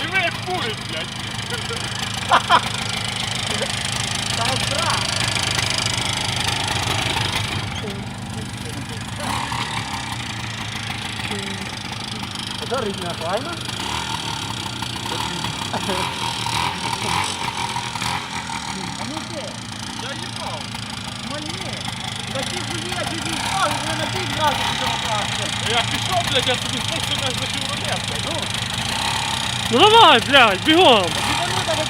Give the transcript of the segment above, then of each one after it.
Диви, як курить, блядь. Жарить нормально. А ну де? Я їбав. Мальне. Такі хуї, які військові, вони на пів разу допомагати. Я пішов, блядь, я собі спустив на за шевролет, блядь. Ну, Ну давай, блядь, бігом.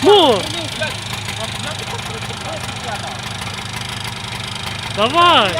Ну! блядь, я не хочу. Давай.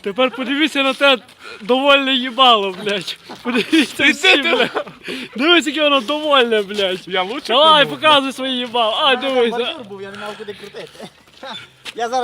Тепер подивіться на те довольне їбало, блядь. Подивіться всі, блядь. Дивись, яке воно довольне, блядь. Я лучше Давай, показуй своє їбало. А, дивись. бордюр був, я не мав куди крутити. Я зараз